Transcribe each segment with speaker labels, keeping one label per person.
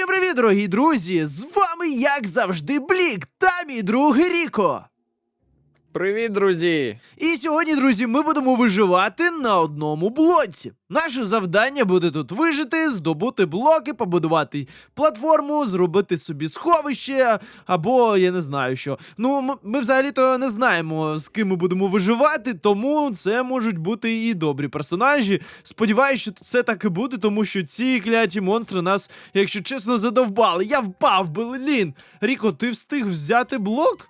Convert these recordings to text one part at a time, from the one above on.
Speaker 1: Всім привіт, дорогі друзі! З вами, як завжди, Блік та мій друг Ріко.
Speaker 2: Привіт, друзі!
Speaker 1: І сьогодні, друзі, ми будемо виживати на одному блоці. Наше завдання буде тут вижити, здобути блоки, побудувати платформу, зробити собі сховище, або я не знаю що. Ну, м- ми взагалі-то не знаємо, з ким ми будемо виживати, тому це можуть бути і добрі персонажі. Сподіваюсь, що це так і буде, тому що ці кляті монстри нас, якщо чесно, задовбали. Я впав, блін. Ріко, ти встиг взяти блок?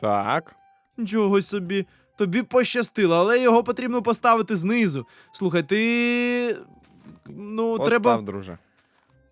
Speaker 2: Так.
Speaker 1: Нічого собі. Тобі пощастило, але його потрібно поставити знизу. Слухай, ти. Ну,
Speaker 2: Постав,
Speaker 1: треба.
Speaker 2: друже.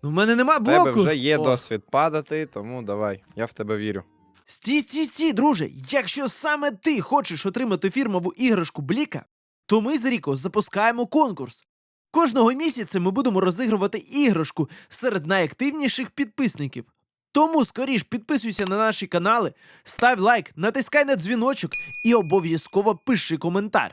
Speaker 1: Ну, в мене нема
Speaker 2: У тебе
Speaker 1: блоку.
Speaker 2: вже є
Speaker 1: О.
Speaker 2: досвід падати, тому давай, я в тебе вірю.
Speaker 1: Стій, стій, стій, друже. Якщо саме ти хочеш отримати фірмову іграшку Бліка, то ми з Ріко запускаємо конкурс. Кожного місяця ми будемо розігрувати іграшку серед найактивніших підписників. Тому скоріш підписуйся на наші канали, став лайк, натискай на дзвіночок і обов'язково пиши коментар.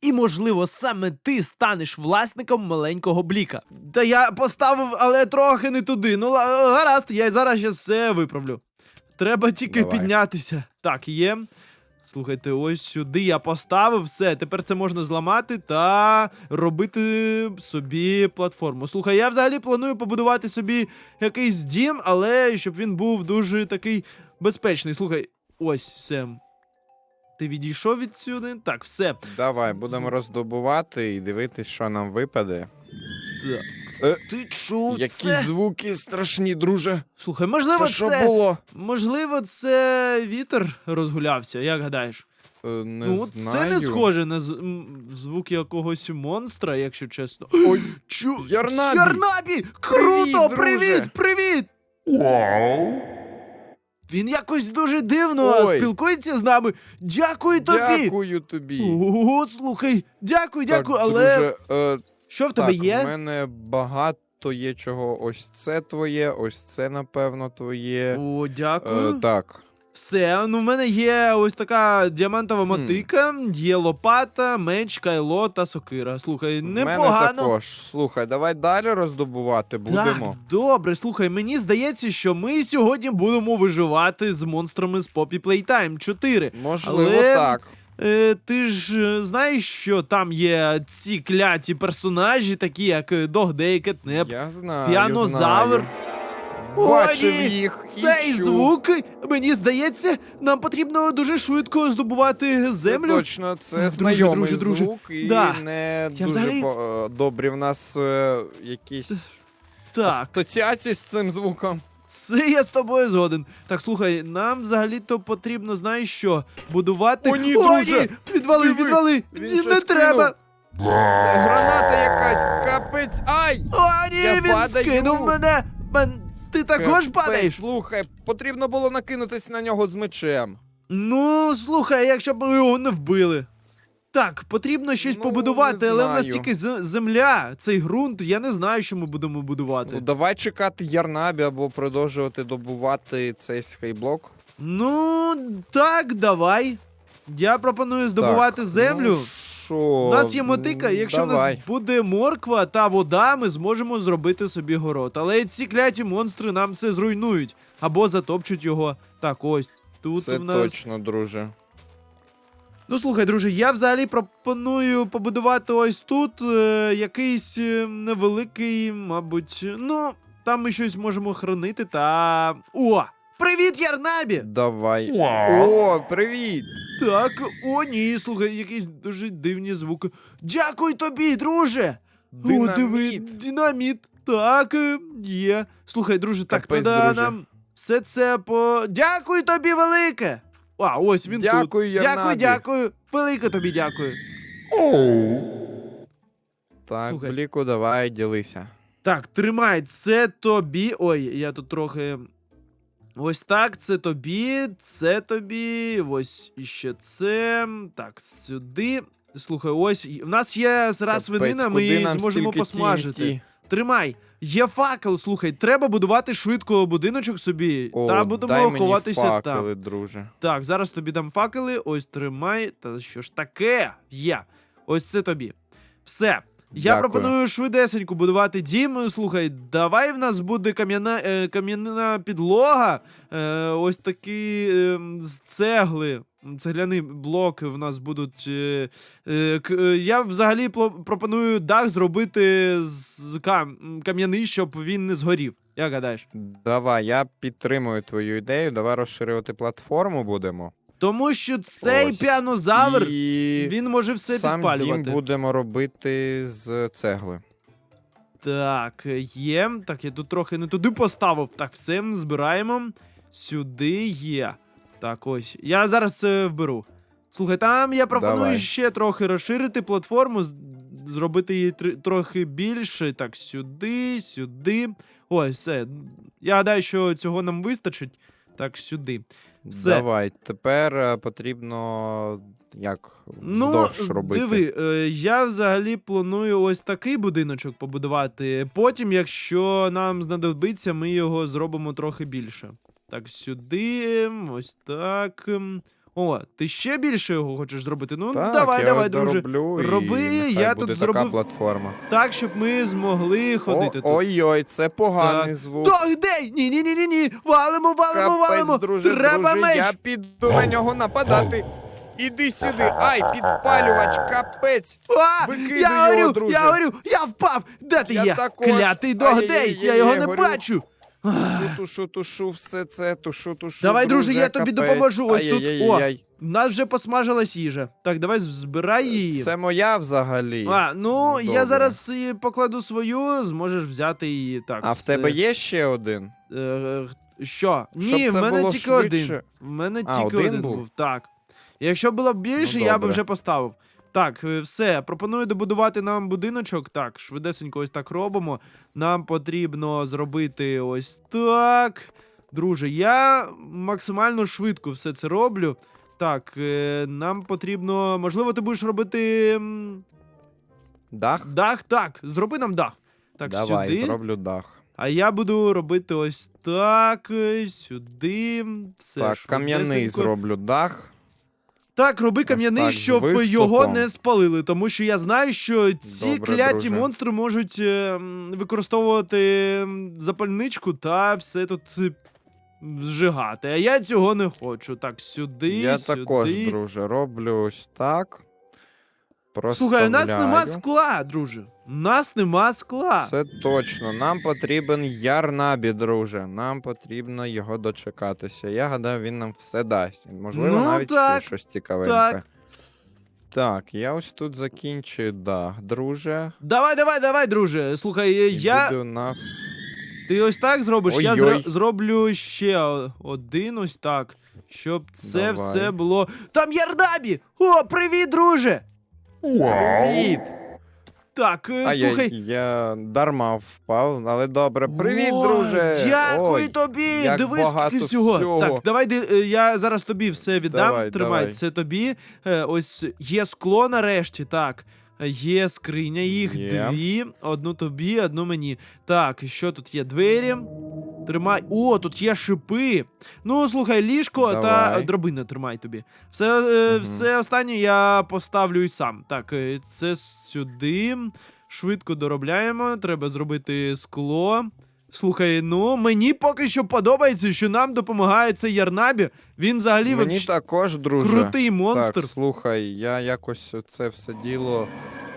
Speaker 1: І, можливо, саме ти станеш власником маленького бліка. Та я поставив, але трохи не туди. Ну, гаразд, я зараз ще все виправлю. Треба тільки
Speaker 2: Давай.
Speaker 1: піднятися. Так, є. Слухайте, ось сюди я поставив все. Тепер це можна зламати та робити собі платформу. Слухай, я взагалі планую побудувати собі якийсь дім, але щоб він був дуже такий безпечний. Слухай, ось все. Ти відійшов відсюди? Так, все.
Speaker 2: Давай, будемо роздобувати і дивитись, що нам випаде.
Speaker 1: Так.
Speaker 2: Е,
Speaker 1: Ти чув
Speaker 2: Які
Speaker 1: це?
Speaker 2: звуки страшні, друже.
Speaker 1: Слухай, можливо,
Speaker 2: Це що
Speaker 1: це.
Speaker 2: було?
Speaker 1: Можливо, це вітер розгулявся, як гадаєш?
Speaker 2: Е, Не
Speaker 1: ну,
Speaker 2: знаю.
Speaker 1: це не схоже на з... м, звук якогось монстра, якщо чесно.
Speaker 2: Ой,
Speaker 1: Чу...
Speaker 2: Ярнабі!
Speaker 1: Ярнабі! Круто!
Speaker 2: Привіт,
Speaker 1: Привіт! Привіт! Він якось дуже дивно
Speaker 2: Ой.
Speaker 1: спілкується з нами. Дякую тобі!
Speaker 2: Дякую тобі.
Speaker 1: О, слухай, дякую,
Speaker 2: Так,
Speaker 1: дякую, але
Speaker 2: друже, е,
Speaker 1: що в тебе
Speaker 2: так,
Speaker 1: є?
Speaker 2: в мене багато є чого. Ось це твоє, ось це, напевно, твоє.
Speaker 1: О, дякую.
Speaker 2: Е, так.
Speaker 1: Все, ну в мене є ось така діамантова мотика, є лопата, меч, кайло та сокира. Слухай,
Speaker 2: В мене
Speaker 1: непогано.
Speaker 2: також. Слухай, давай далі роздобувати будемо.
Speaker 1: Так, добре, слухай, мені здається, що ми сьогодні будемо виживати з монстрами з Poppy Playtime 4.
Speaker 2: Можливо,
Speaker 1: Але-
Speaker 2: так.
Speaker 1: Е, ти ж е, знаєш, що там є ці кляті персонажі, такі як е, Догдей, Кетнеп,
Speaker 2: Я знаю.
Speaker 1: піанозавр. О,
Speaker 2: Бачив
Speaker 1: ні,
Speaker 2: їх. і
Speaker 1: Цей
Speaker 2: чув.
Speaker 1: звук, мені здається, нам потрібно дуже швидко здобувати
Speaker 2: Це
Speaker 1: землю.
Speaker 2: точно, це
Speaker 1: Друже,
Speaker 2: знайомий
Speaker 1: друже, друже.
Speaker 2: звук, і
Speaker 1: Да.
Speaker 2: не
Speaker 1: Я
Speaker 2: дуже
Speaker 1: взагалі-
Speaker 2: по- е, добрі в нас е, якісь
Speaker 1: Так.
Speaker 2: асоціації з цим звуком.
Speaker 1: Це я з тобою згоден. Так, слухай, нам взагалі-то потрібно, знаєш що, будувати.
Speaker 2: О, ні,
Speaker 1: О,
Speaker 2: друже!
Speaker 1: ні! Відвали,
Speaker 2: Диви,
Speaker 1: відвали!
Speaker 2: він
Speaker 1: Ні,
Speaker 2: щось
Speaker 1: не треба!
Speaker 2: Це граната якась, капець. Ай!
Speaker 1: О, ні,
Speaker 2: Я
Speaker 1: він
Speaker 2: падаю.
Speaker 1: скинув мене! Мен... Ти також
Speaker 2: Капець,
Speaker 1: падаєш?
Speaker 2: Слухай, потрібно було накинутись на нього з мечем.
Speaker 1: Ну, слухай, якщо б ми його не вбили. Так, потрібно щось
Speaker 2: Ну,
Speaker 1: побудувати, але в нас тільки земля, цей ґрунт, я не знаю, що ми будемо будувати.
Speaker 2: Ну, давай чекати Ярнабі або продовжувати добувати цей скайблок.
Speaker 1: Ну, так, давай. Я пропоную здобувати
Speaker 2: Так,
Speaker 1: землю.
Speaker 2: Ну?
Speaker 1: У нас є мотика, якщо в нас буде морква та вода, ми зможемо зробити собі город. Але ці кляті монстри нам все зруйнують або затопчуть його. Так, ось тут
Speaker 2: Це
Speaker 1: в нас.
Speaker 2: точно, друже.
Speaker 1: Ну слухай, друже, я взагалі пропоную побудувати ось тут е, якийсь е, невеликий, мабуть. Ну, там ми щось можемо хранити та. О! Привіт, Ярнабі!
Speaker 2: Давай. О, привіт!
Speaker 1: Так, о, ні, слухай, якісь дуже дивні звуки. Дякую тобі, друже! О, диви,
Speaker 2: Динаміт.
Speaker 1: динаміт. Так, е, є. Слухай, друже, так,
Speaker 2: Капець,
Speaker 1: треба
Speaker 2: друже.
Speaker 1: нам все це по. Дякую тобі, велике! А, ось він
Speaker 2: Дякую,
Speaker 1: тут. Дякую,
Speaker 2: Ярнабі.
Speaker 1: дякую. Велике тобі дякую.
Speaker 2: Так,
Speaker 1: Слухай.
Speaker 2: Бліку, давай, ділися.
Speaker 1: Так, тримай, це тобі. Ой, я тут трохи. Ось так, це тобі, це тобі, ось іще це. Так, сюди. Слухай, ось в нас є зараз свинина, ми її зможемо посмажити.
Speaker 2: TNT?
Speaker 1: Тримай. Є факел, слухай, треба будувати швидко будиночок собі.
Speaker 2: О,
Speaker 1: та будемо
Speaker 2: дай мені
Speaker 1: ховатися
Speaker 2: факели,
Speaker 1: там.
Speaker 2: друже.
Speaker 1: Так, зараз тобі дам факели, ось тримай. Та що ж таке? Є. Ось це тобі. Все. Я
Speaker 2: Дякую.
Speaker 1: пропоную швидесенько будувати дім. Слухай, давай в нас буде кам'яна е, кам'яна підлога. Е, ось такі е, з цегли. Цегляні блоки в нас будуть. Е, е, е, я взагалі пропоную дах зробити з кам- кам'яний, щоб він не згорів. Як гадаєш?
Speaker 2: Давай, я підтримую твою ідею. Давай розширювати платформу будемо.
Speaker 1: Тому що цей
Speaker 2: Ось.
Speaker 1: піанозавр,
Speaker 2: І
Speaker 1: він може все
Speaker 2: сам
Speaker 1: підпалювати.
Speaker 2: дім будемо робити з цегли.
Speaker 1: Так, є. Так, я тут трохи не туди поставив. Так, все, збираємо. Сюди є. Так, ось. Я зараз це вберу. Слухай, там я пропоную
Speaker 2: Давай.
Speaker 1: ще трохи розширити платформу, з- зробити її тр- трохи більше. Так, сюди, сюди. Ось, все. Я гадаю, що цього нам вистачить. Так, сюди. Все.
Speaker 2: Давай, тепер е, потрібно як
Speaker 1: Ну,
Speaker 2: вздовж робити.
Speaker 1: диви, е, я взагалі планую ось такий будиночок побудувати. Потім, якщо нам знадобиться, ми його зробимо трохи більше. Так, сюди, ось так. О, ти ще більше його хочеш зробити? Ну,
Speaker 2: Так,
Speaker 1: давай,
Speaker 2: я
Speaker 1: давай, друже.
Speaker 2: дороблю, і
Speaker 1: Роби,
Speaker 2: нехай
Speaker 1: я
Speaker 2: буде
Speaker 1: тут
Speaker 2: така
Speaker 1: зробив
Speaker 2: платформа.
Speaker 1: Так, щоб ми змогли ходити
Speaker 2: О,
Speaker 1: тут.
Speaker 2: Ой-ой, це поганий
Speaker 1: Так.
Speaker 2: звук.
Speaker 1: Так, де? Ні, ні, ні, ні, ні. Валимо, валимо, валимо.
Speaker 2: Друже,
Speaker 1: Треба
Speaker 2: друже,
Speaker 1: меч.
Speaker 2: я піду на нього нападати. Іди сюди, ай, підпалювач, капець.
Speaker 1: А,
Speaker 2: Викидуй
Speaker 1: я
Speaker 2: його,
Speaker 1: горю,
Speaker 2: друже.
Speaker 1: я горю, я впав! Де ти
Speaker 2: Я
Speaker 1: є?
Speaker 2: також.
Speaker 1: Клятий догдей!
Speaker 2: Ай-яй-яй,
Speaker 1: Я його не
Speaker 2: горю.
Speaker 1: бачу!
Speaker 2: Тушу, тушу, все це, тушу, тушу.
Speaker 1: Давай, друже, я тобі
Speaker 2: капець.
Speaker 1: допоможу. Ось тут.
Speaker 2: Ай-яй-яй-яй.
Speaker 1: У нас вже посмажилась їжа. Так, давай збирай її.
Speaker 2: Це моя взагалі.
Speaker 1: А, ну я
Speaker 2: Добре.
Speaker 1: зараз покладу свою, зможеш взяти її. Так,
Speaker 2: А в
Speaker 1: все.
Speaker 2: тебе є ще один?
Speaker 1: Е, що? Ні, в
Speaker 2: це
Speaker 1: мене
Speaker 2: було
Speaker 1: тільки
Speaker 2: швидше.
Speaker 1: один. В мене
Speaker 2: А,
Speaker 1: тільки
Speaker 2: один
Speaker 1: один був.
Speaker 2: був?
Speaker 1: Так. Якщо було б більше,
Speaker 2: Ну,
Speaker 1: я би
Speaker 2: добре.
Speaker 1: вже поставив. Так, е, все. Пропоную добудувати нам будиночок. Так, швидесенько ось так робимо. Нам потрібно зробити ось так. Друже, я максимально швидко все це роблю. Так, е, нам потрібно. Можливо, ти будеш робити
Speaker 2: Дах?
Speaker 1: дах? Так, зроби нам дах. Так,
Speaker 2: Давай,
Speaker 1: сюди.
Speaker 2: зроблю дах.
Speaker 1: А я буду робити ось так, е, сюди. Все,
Speaker 2: так, кам'яний зроблю дах.
Speaker 1: Так, роби кам'яний,
Speaker 2: так,
Speaker 1: щоб
Speaker 2: виступом.
Speaker 1: його не спалили, тому що я знаю, що ці
Speaker 2: Добре,
Speaker 1: кляті
Speaker 2: друже.
Speaker 1: монстри можуть е, використовувати запальничку та все тут е, зжигати. А я цього не хочу. Так, сюди,
Speaker 2: Я
Speaker 1: сюди.
Speaker 2: також, друже, роблю ось так.
Speaker 1: Слухай, у нас нема скла, друже. У нас нема скла.
Speaker 2: Це точно. Нам потрібен ярнабі, друже. Нам потрібно його дочекатися. Я гадаю, він нам все дасть. Можливо,
Speaker 1: Ну,
Speaker 2: навіть
Speaker 1: так,
Speaker 2: ще щось цікавеньке.
Speaker 1: так.
Speaker 2: Так, я ось тут закінчую дах, друже.
Speaker 1: Давай, давай, давай, друже. Слухай, е,
Speaker 2: І
Speaker 1: я.
Speaker 2: буде у нас.
Speaker 1: Ти ось так зробиш, я
Speaker 2: Ой-ой.
Speaker 1: зро- зроблю ще о- один ось так. Щоб це
Speaker 2: Давай.
Speaker 1: все було. Там Ярнабі! О, привіт, друже!
Speaker 2: Привіт!
Speaker 1: Так, е,
Speaker 2: А
Speaker 1: слухай.
Speaker 2: я, я дарма впав, але добре. Привіт,
Speaker 1: О,
Speaker 2: друже!
Speaker 1: Дякую
Speaker 2: Ой,
Speaker 1: тобі!
Speaker 2: як
Speaker 1: Дивись, скільки
Speaker 2: багато
Speaker 1: всього.
Speaker 2: всього.
Speaker 1: Так, давай ди- е, я зараз тобі все віддам.
Speaker 2: Давай,
Speaker 1: Тримай,
Speaker 2: давай.
Speaker 1: це тобі. Е, Ось є скло нарешті, так. Е, Є скриня, їх
Speaker 2: Є.
Speaker 1: дві. Одну тобі, одну мені. Так, і що тут є? Двері. Тримай. О, тут є шипи. Ну, слухай, ліжко та дробина тримай тобі. Все, е,
Speaker 2: Мгм.
Speaker 1: все останнє я поставлю і сам. Так, е, це сюди. Швидко доробляємо. Треба зробити скло. Слухай, ну мені поки що подобається, що нам допомагає цей Ярнабі. Він взагалі
Speaker 2: Мені
Speaker 1: вообще
Speaker 2: також, друже.
Speaker 1: крутий монстр.
Speaker 2: Так, слухай, я якось це все діло.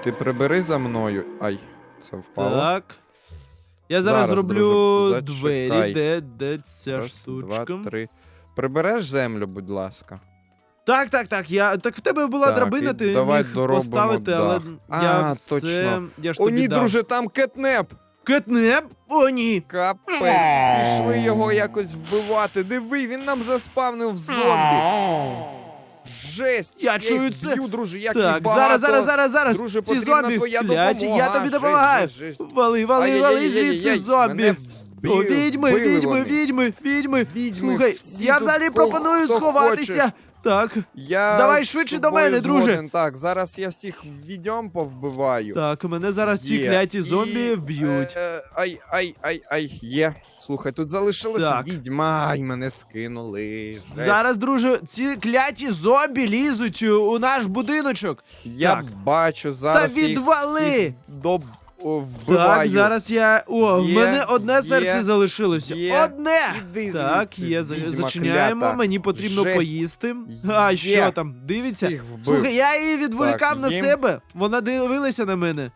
Speaker 2: Ти прибери за мною. Ай, це впало.
Speaker 1: Так. Я зараз,
Speaker 2: Зараз,
Speaker 1: зроблю
Speaker 2: друже,
Speaker 1: двері, де, де ця
Speaker 2: Раз,
Speaker 1: штучка.
Speaker 2: Два, три. Прибереш землю, будь ласка.
Speaker 1: Так, так, так. Я так в тебе була
Speaker 2: Так,
Speaker 1: драбина, ти
Speaker 2: давай
Speaker 1: міг поставити, але
Speaker 2: дах.
Speaker 1: я все,
Speaker 2: точно.
Speaker 1: я ж
Speaker 2: О,
Speaker 1: тобі
Speaker 2: ні,
Speaker 1: дав.
Speaker 2: друже, там кетнеп!
Speaker 1: Кетнеп? О, ні.
Speaker 2: Капець, пішли його якось вбивати. Диви, він нам заспавнив зомбі. Жесть!
Speaker 1: Я
Speaker 2: їх
Speaker 1: чую це.
Speaker 2: Б'ю, друже, як
Speaker 1: Так,
Speaker 2: їх багато.
Speaker 1: зараз, зараз, зараз, зараз.
Speaker 2: Друже,
Speaker 1: ці
Speaker 2: потрібна
Speaker 1: зомбі
Speaker 2: твоя
Speaker 1: кляті, я
Speaker 2: допомога.
Speaker 1: тобі
Speaker 2: Жесть,
Speaker 1: допомагаю.
Speaker 2: жесть, жесть.
Speaker 1: Вали, вали, вали
Speaker 2: Ай-яй-яй-яй-яй,
Speaker 1: звідси зомбі.
Speaker 2: мене
Speaker 1: О,
Speaker 2: вбили,
Speaker 1: відьми,
Speaker 2: вбили
Speaker 1: відьми,
Speaker 2: вони.
Speaker 1: відьми, відьми.
Speaker 2: Відьми,
Speaker 1: Слухай,
Speaker 2: всі
Speaker 1: я
Speaker 2: тут,
Speaker 1: взагалі
Speaker 2: хто-
Speaker 1: пропоную
Speaker 2: хто
Speaker 1: сховатися.
Speaker 2: хоче.
Speaker 1: Так,
Speaker 2: Я
Speaker 1: Давай
Speaker 2: з
Speaker 1: швидше до
Speaker 2: тобою
Speaker 1: мене, друже.
Speaker 2: згоден. Так, зараз я всіх відьом повбиваю.
Speaker 1: так, мене зараз ці
Speaker 2: Є.
Speaker 1: кляті
Speaker 2: І,
Speaker 1: зомбі вб'ють.
Speaker 2: Е, ай, ай, ай, ай, є. Слухай, тут залишилась
Speaker 1: Так.
Speaker 2: відьма, ай, мене скинули. Жесть.
Speaker 1: Зараз, друже, ці кляті зомбі лізуть у у наш будиночок.
Speaker 2: Я
Speaker 1: так.
Speaker 2: бачу зараз.
Speaker 1: Та
Speaker 2: їх
Speaker 1: відвали!
Speaker 2: всіх Доб... о, вбиваю.
Speaker 1: Так, зараз я. О, в
Speaker 2: Є,
Speaker 1: мене одне
Speaker 2: є,
Speaker 1: серце залишилося.
Speaker 2: є.
Speaker 1: Одне!
Speaker 2: Іди
Speaker 1: Так,
Speaker 2: звідси,
Speaker 1: є, за-
Speaker 2: відьма
Speaker 1: зачиняємо,
Speaker 2: клята.
Speaker 1: мені потрібно
Speaker 2: Жесть.
Speaker 1: поїсти. А,
Speaker 2: Є.
Speaker 1: що там? Дивіться.
Speaker 2: Всіх вбив.
Speaker 1: Слухай, я її відволікав
Speaker 2: Так,
Speaker 1: на
Speaker 2: їм.
Speaker 1: себе. Вона дивилася на мене.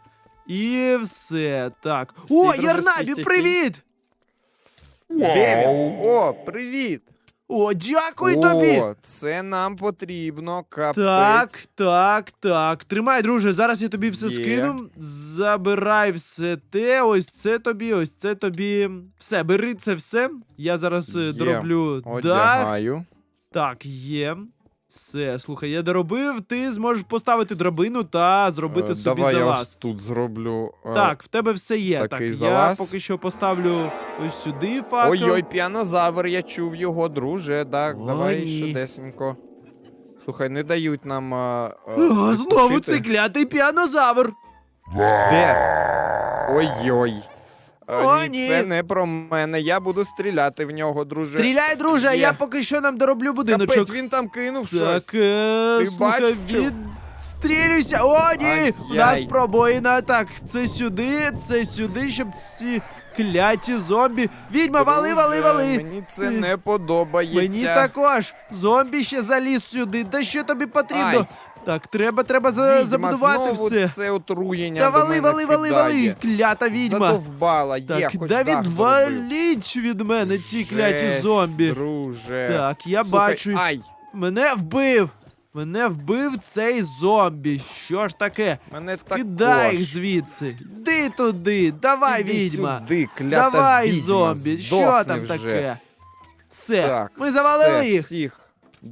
Speaker 1: І все. Так. О,
Speaker 2: друже,
Speaker 1: Ярнабі,
Speaker 2: стій,
Speaker 1: привіт!
Speaker 2: Де? О, привіт!
Speaker 1: О, дякую тобі!
Speaker 2: О, це нам потрібно, капець.
Speaker 1: Так, так, так. Тримай, друже, зараз я тобі все
Speaker 2: Є.
Speaker 1: скину. Забирай все те, ось це тобі, ось це тобі. Все, бери це все. Я зараз е,
Speaker 2: Є.
Speaker 1: дороблю дах.
Speaker 2: Одягаю.
Speaker 1: Так, є. Все, слухай, я доробив, ти зможеш поставити драбину та зробити
Speaker 2: Е,
Speaker 1: собі
Speaker 2: Давай я
Speaker 1: залаз.
Speaker 2: тут зроблю. е,
Speaker 1: Так, в тебе все є.
Speaker 2: такий
Speaker 1: так,
Speaker 2: залаз.
Speaker 1: я поки що поставлю ось сюди факел.
Speaker 2: Ой-ой, піанозавр, я чув його, друже. Так,
Speaker 1: О,
Speaker 2: давай
Speaker 1: ні.
Speaker 2: швидесенько. Слухай, не дають нам. А, а,
Speaker 1: А, знову
Speaker 2: відпочити.
Speaker 1: цей клятий піанозавр.
Speaker 2: Де? Ой-ой.
Speaker 1: О,
Speaker 2: ні,
Speaker 1: ні.
Speaker 2: Це не про мене. Я буду стріляти в нього, друже.
Speaker 1: Стріляй, друже, а
Speaker 2: Є.
Speaker 1: я поки що нам дороблю будиночок.
Speaker 2: Капець, він там кинув щось.
Speaker 1: Так, е,
Speaker 2: Ти
Speaker 1: слухай,
Speaker 2: бачив?
Speaker 1: від... Стрілюйся! О, ні!
Speaker 2: Ай-яй.
Speaker 1: У нас пробоїна. Так, це сюди, це сюди, щоб ці кляті зомбі. Відьма, вали, вали,
Speaker 2: Друже,
Speaker 1: вали!
Speaker 2: Мені це не подобається.
Speaker 1: Мені також. Зомбі ще заліз сюди. Та що тобі потрібно?
Speaker 2: Ай.
Speaker 1: Так, треба, треба за...
Speaker 2: Відьма
Speaker 1: забудувати
Speaker 2: знову
Speaker 1: все.
Speaker 2: Це отруєння
Speaker 1: Та
Speaker 2: до
Speaker 1: вали,
Speaker 2: мене
Speaker 1: вали, вали, вали,
Speaker 2: кидає.
Speaker 1: клята відьма.
Speaker 2: Задовбала, є,
Speaker 1: Так,
Speaker 2: хоч
Speaker 1: да
Speaker 2: дах зробив.
Speaker 1: відваліть від мене ці кляті
Speaker 2: Жесть,
Speaker 1: зомбі.
Speaker 2: Друже.
Speaker 1: Так, я
Speaker 2: Слухай,
Speaker 1: бачу.
Speaker 2: Ай,
Speaker 1: Мене вбив! Мене вбив цей зомбі. Що ж таке?
Speaker 2: Мене
Speaker 1: Скидай
Speaker 2: також.
Speaker 1: їх звідси. Йди туди, давай,
Speaker 2: іди
Speaker 1: відьма.
Speaker 2: Сюди, клята
Speaker 1: давай,
Speaker 2: відьма,
Speaker 1: зомбі. Що
Speaker 2: здохни
Speaker 1: там
Speaker 2: вже.
Speaker 1: таке? Все,
Speaker 2: Так,
Speaker 1: ми завалили
Speaker 2: Все,
Speaker 1: їх.
Speaker 2: всіх.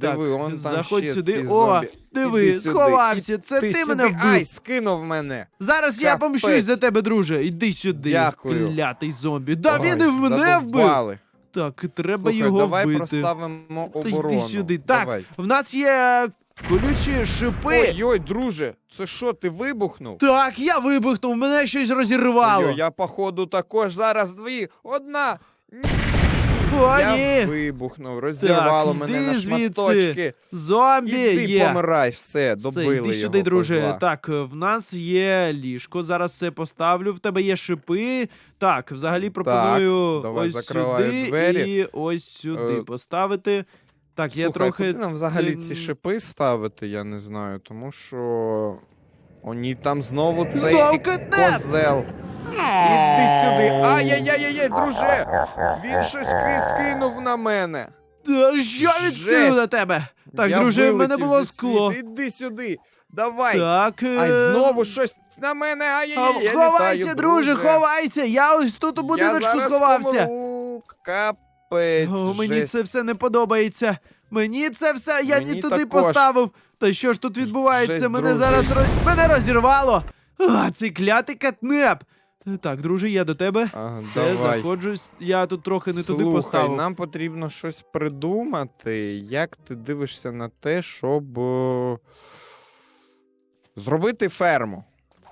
Speaker 1: Так,
Speaker 2: Диви, он там
Speaker 1: заходь
Speaker 2: ще
Speaker 1: сюди.
Speaker 2: ці
Speaker 1: О,
Speaker 2: зомбі.
Speaker 1: Диви,
Speaker 2: Іди сюди.
Speaker 1: сховався.
Speaker 2: І
Speaker 1: Це ти
Speaker 2: сюди.
Speaker 1: мене вбив.
Speaker 2: Ай, скинув мене.
Speaker 1: Зараз я
Speaker 2: Капець.
Speaker 1: помщусь за тебе, друже. Іди сюди.
Speaker 2: Дякую.
Speaker 1: Клятий зомбі. Да
Speaker 2: Ой,
Speaker 1: він і в мене вбив.
Speaker 2: задовбали.
Speaker 1: Так, треба
Speaker 2: Слухай,
Speaker 1: його
Speaker 2: давай
Speaker 1: вбити.
Speaker 2: проставимо
Speaker 1: Та
Speaker 2: оборону.
Speaker 1: йди сюди. Так,
Speaker 2: Давай.
Speaker 1: в нас є колючі шипи.
Speaker 2: Ой-ой, друже, це що, ти вибухнув?
Speaker 1: Так, я вибухнув, мене щось розірвало.
Speaker 2: Ой, я походу також зараз дві, одна.
Speaker 1: О,
Speaker 2: я
Speaker 1: ні.
Speaker 2: вибухнув, розірвало
Speaker 1: Так,
Speaker 2: мене
Speaker 1: іди
Speaker 2: на
Speaker 1: звідси.
Speaker 2: шматочки.
Speaker 1: Зомбі
Speaker 2: Іди
Speaker 1: є.
Speaker 2: помирай, все,
Speaker 1: Все,
Speaker 2: добили
Speaker 1: йди
Speaker 2: його,
Speaker 1: сюди, друже.
Speaker 2: козла.
Speaker 1: Так, в нас є ліжко. Зараз все поставлю. В тебе є шипи. Так, взагалі пропоную
Speaker 2: давай
Speaker 1: ось
Speaker 2: закриваю
Speaker 1: сюди
Speaker 2: двері.
Speaker 1: і ось сюди
Speaker 2: Е,
Speaker 1: поставити. Так, я
Speaker 2: Слухай,
Speaker 1: трохи.
Speaker 2: куди нам взагалі
Speaker 1: це-
Speaker 2: ці шипи ставити, я не знаю, тому що. Они там знову цей
Speaker 1: Знов кетнеп!
Speaker 2: козел. Іди сюди. Ай-яй-яй-яй, друже! Він щось ки- скинув на мене.
Speaker 1: Та Що він
Speaker 2: Жесть!
Speaker 1: скинув на тебе? Так,
Speaker 2: Я
Speaker 1: друже, в мене
Speaker 2: вилетів
Speaker 1: було скло.
Speaker 2: Іди сюди. Давай.
Speaker 1: Так. е,
Speaker 2: Ай, знову щось на мене.
Speaker 1: а,
Speaker 2: Ай-яй-яй. я
Speaker 1: Ховайся,
Speaker 2: літаю,
Speaker 1: друже, ховайся! Я ось тут у будиночку
Speaker 2: я зараз
Speaker 1: сховався.
Speaker 2: помру. Капець.
Speaker 1: О, мені
Speaker 2: жесть.
Speaker 1: це все не подобається. Мені це все, я
Speaker 2: Мені
Speaker 1: не туди
Speaker 2: також.
Speaker 1: поставив. Та що ж тут відбувається?
Speaker 2: Жесть,
Speaker 1: мене
Speaker 2: друже.
Speaker 1: зараз роз- мене розірвало. А, цей клятий катнеп. Так, друже, я до тебе.
Speaker 2: Ага,
Speaker 1: все,
Speaker 2: давай.
Speaker 1: заходжусь. Я тут трохи не туди
Speaker 2: Слухай,
Speaker 1: поставив.
Speaker 2: нам потрібно щось придумати. Як ти дивишся на те, щоб е, зробити ферму?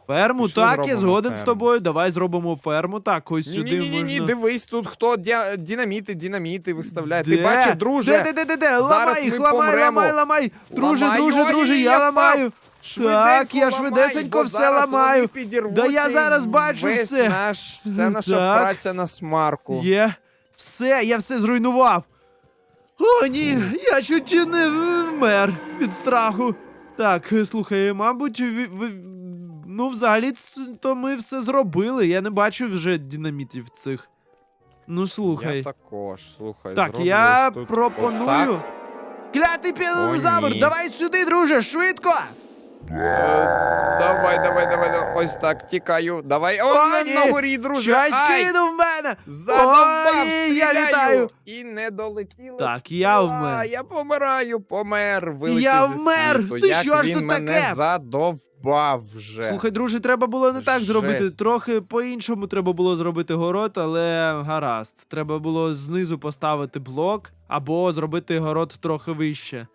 Speaker 1: Ферму,
Speaker 2: Пішли
Speaker 1: так, я
Speaker 2: зробимо
Speaker 1: згоден з
Speaker 2: ферму.
Speaker 1: тобою. Давай зробимо ферму. Так, ось сюди
Speaker 2: ні, ні, ні,
Speaker 1: можна.
Speaker 2: дивись тут, хто дя- динаміти, динаміти виставляє.
Speaker 1: Де?
Speaker 2: Ти бачив, друже?
Speaker 1: Де, де, де, де, де? Ламай їх, ламай,
Speaker 2: помремо.
Speaker 1: ламай, ламай. Друже,
Speaker 2: Ламаю,
Speaker 1: друже, друже,
Speaker 2: я
Speaker 1: я
Speaker 2: впав.
Speaker 1: ламаю. Так, я швидесенько все ламаю. Да я зараз бачу
Speaker 2: весь
Speaker 1: все.
Speaker 2: Наш, вся наша
Speaker 1: Так.
Speaker 2: праця на смарку.
Speaker 1: Є. Все, я все зруйнував. О, ні, я чуть не вмер від страху. Так, слухай, мабуть, ну, взагалі, то ми все зробили. Я не бачу вже динамітів цих. Ну, слухай.
Speaker 2: Я також, слухай.
Speaker 1: так, я
Speaker 2: тут
Speaker 1: пропоную.
Speaker 2: отак.
Speaker 1: Клятий пінозавр,
Speaker 2: ні.
Speaker 1: давай сюди, друже, швидко!
Speaker 2: Е, Давай, давай, давай, давай. Ось так, тікаю. Давай. О,
Speaker 1: О,
Speaker 2: на,
Speaker 1: ні.
Speaker 2: на горі, друже.
Speaker 1: Щось
Speaker 2: Ай!
Speaker 1: кинув в мене!
Speaker 2: Задовбав,
Speaker 1: О, ні, я
Speaker 2: стріляю.
Speaker 1: літаю.
Speaker 2: І не долетіло.
Speaker 1: Так, я
Speaker 2: А,
Speaker 1: вмер.
Speaker 2: Я помираю, помер. Вилетів
Speaker 1: Я
Speaker 2: зі
Speaker 1: вмер.
Speaker 2: світу.
Speaker 1: Ти
Speaker 2: Як
Speaker 1: що ж
Speaker 2: він
Speaker 1: тут
Speaker 2: мене
Speaker 1: таке?
Speaker 2: задовбав вже.
Speaker 1: Слухай, друже, треба було не так зробити. Трохи по-іншому треба було зробити город, але гаразд. Треба було знизу поставити блок або зробити город трохи вище.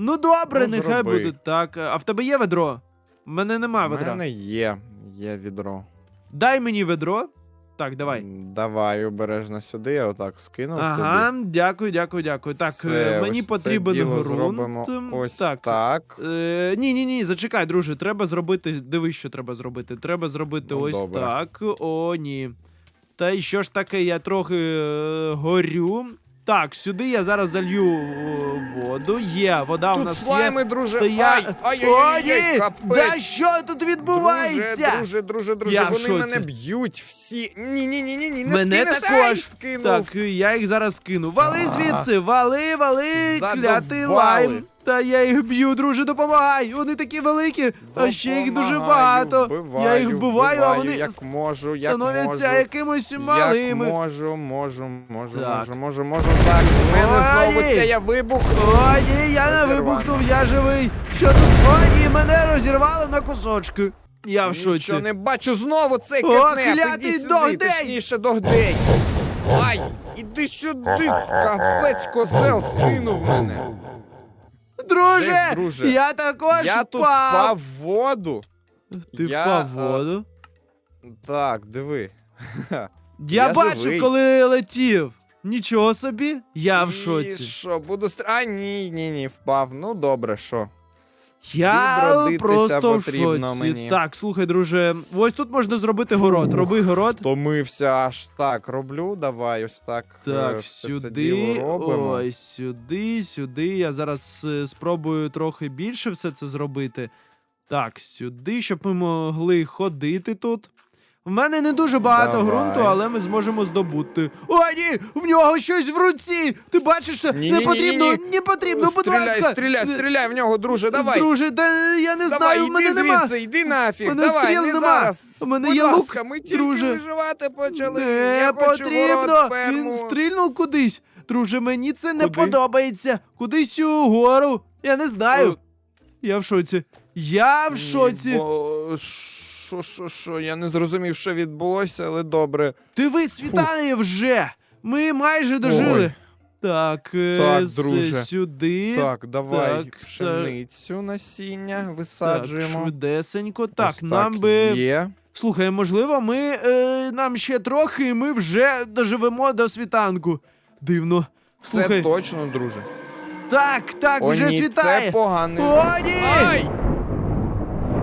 Speaker 1: Ну добре,
Speaker 2: Ну,
Speaker 1: нехай
Speaker 2: зроби.
Speaker 1: буде так. А в тебе є ведро? В мене нема
Speaker 2: У
Speaker 1: ведра.
Speaker 2: мене є, є відро.
Speaker 1: Дай мені ведро. Так, давай.
Speaker 2: М, Давай обережно сюди, я отак скинув
Speaker 1: Ага,
Speaker 2: тобі.
Speaker 1: дякую, дякую, дякую. Так,
Speaker 2: Все,
Speaker 1: е, мені
Speaker 2: ось це
Speaker 1: потрібен
Speaker 2: діло
Speaker 1: ґрунт.
Speaker 2: зробимо Ось
Speaker 1: так.
Speaker 2: так.
Speaker 1: Е, ні, ні, ні, зачекай, друже. Треба зробити. Дивись, що треба зробити. Треба зробити
Speaker 2: Ну,
Speaker 1: ось
Speaker 2: добре.
Speaker 1: так. О, ні. Та й що ж таке, я трохи е, горю. Так, сюди я зараз залью е, воду. Є, вода у
Speaker 2: Тут
Speaker 1: нас
Speaker 2: слайми,
Speaker 1: є.
Speaker 2: друже.
Speaker 1: Та я...
Speaker 2: Ай, ай, ай,
Speaker 1: ні!
Speaker 2: капець.
Speaker 1: Да що тут відбувається?
Speaker 2: Друже, друже, друже,
Speaker 1: Я в
Speaker 2: друже, вони
Speaker 1: шоці.
Speaker 2: мене б'ють всі. Ні, ні, ні, ні, ні, не
Speaker 1: Мене
Speaker 2: скинеш.
Speaker 1: також.
Speaker 2: Скинув.
Speaker 1: Так, я їх зараз кину. Вали звідси, вали, вали,
Speaker 2: Задовбали.
Speaker 1: клятий лайм. Та я їх б'ю, друже, допомагай. Вони такі великі, а ще їх дуже багато.
Speaker 2: вбиваю,
Speaker 1: я їх вбиваю, а вони
Speaker 2: як можу, як
Speaker 1: становляться
Speaker 2: можу.
Speaker 1: якимось малими.
Speaker 2: Як можу, можу, можу,
Speaker 1: Так.
Speaker 2: можу, можу, можу. Так, в мене знову це я вибух.
Speaker 1: О, ні, я не вибухнув, я живий. Що тут? О, ні, мене розірвало на кусочки. Я в шоці.
Speaker 2: Нічого не бачу знову цей
Speaker 1: О,
Speaker 2: кетнеп.
Speaker 1: клятий
Speaker 2: Іди сюди,
Speaker 1: догдей!
Speaker 2: точніше догдей. Ай, іди сюди, капець козел скинув мене.
Speaker 1: Друже,
Speaker 2: Десь, друже.
Speaker 1: я також
Speaker 2: Я тут
Speaker 1: впав.
Speaker 2: впав в воду.
Speaker 1: Ти
Speaker 2: Я,
Speaker 1: впав в
Speaker 2: е,
Speaker 1: воду.
Speaker 2: Так, диви.
Speaker 1: Я,
Speaker 2: я
Speaker 1: бачив,
Speaker 2: живий.
Speaker 1: коли летів. Нічого собі, я в
Speaker 2: І
Speaker 1: шоці.
Speaker 2: що, буду стр... А, ні, ні, ні, впав. Ну добре, що?
Speaker 1: Я
Speaker 2: Відродитися
Speaker 1: просто в
Speaker 2: потрібно
Speaker 1: шоці.
Speaker 2: мені.
Speaker 1: Так, слухай, друже, ось тут можна зробити город. Роби город.
Speaker 2: Втомився аж так роблю. Давай ось так. е,
Speaker 1: Так,
Speaker 2: все
Speaker 1: сюди.
Speaker 2: Діло робимо.
Speaker 1: Ось сюди, сюди. Я зараз е, спробую трохи більше все це зробити. Так, сюди, щоб ми могли ходити тут. В мене не дуже багато
Speaker 2: Давай.
Speaker 1: ґрунту, але ми зможемо здобути. О, ні! В нього щось в руці! Ти бачиш, це? Не потрібно, не потрібно, будь
Speaker 2: стріляй,
Speaker 1: ласка!
Speaker 2: Стріляй,
Speaker 1: Е,
Speaker 2: стріляй в нього, друже, давай.
Speaker 1: Друже, та я не
Speaker 2: давай,
Speaker 1: знаю, в мене нема.
Speaker 2: звідси, йди нафіг.
Speaker 1: Мене
Speaker 2: давай,
Speaker 1: стріл
Speaker 2: не
Speaker 1: нема.
Speaker 2: зараз.
Speaker 1: У мене
Speaker 2: Будь
Speaker 1: є
Speaker 2: ласка,
Speaker 1: лук,
Speaker 2: ми тільки
Speaker 1: друже.
Speaker 2: виживати почали.
Speaker 1: Не
Speaker 2: Я
Speaker 1: потрібно.
Speaker 2: ферму.
Speaker 1: Він стрільнув кудись. Друже, мені це не подобається. Кудись угору. Я не знаю.
Speaker 2: Е,
Speaker 1: Я в шоці. Я в шоці.
Speaker 2: бо- Що, що, що, я не зрозумів, що відбулося, але добре.
Speaker 1: Диви, світає вже. Ми майже дожили.
Speaker 2: Ой.
Speaker 1: Так, е,
Speaker 2: Так,
Speaker 1: с-
Speaker 2: друже.
Speaker 1: сюди.
Speaker 2: Так, давай
Speaker 1: так,
Speaker 2: пшеницю насіння
Speaker 1: Так,
Speaker 2: висаджуємо.
Speaker 1: швидесенько. Так,
Speaker 2: Ось
Speaker 1: нам
Speaker 2: так
Speaker 1: би.
Speaker 2: Є.
Speaker 1: Слухай, можливо, ми е, нам ще трохи, і ми вже доживемо до світанку. Дивно.
Speaker 2: Це
Speaker 1: Слухай,
Speaker 2: точно, друже.
Speaker 1: так, так,
Speaker 2: О,
Speaker 1: вже
Speaker 2: ні,
Speaker 1: світає.
Speaker 2: Це поганий.
Speaker 1: О, ні!
Speaker 2: Ай!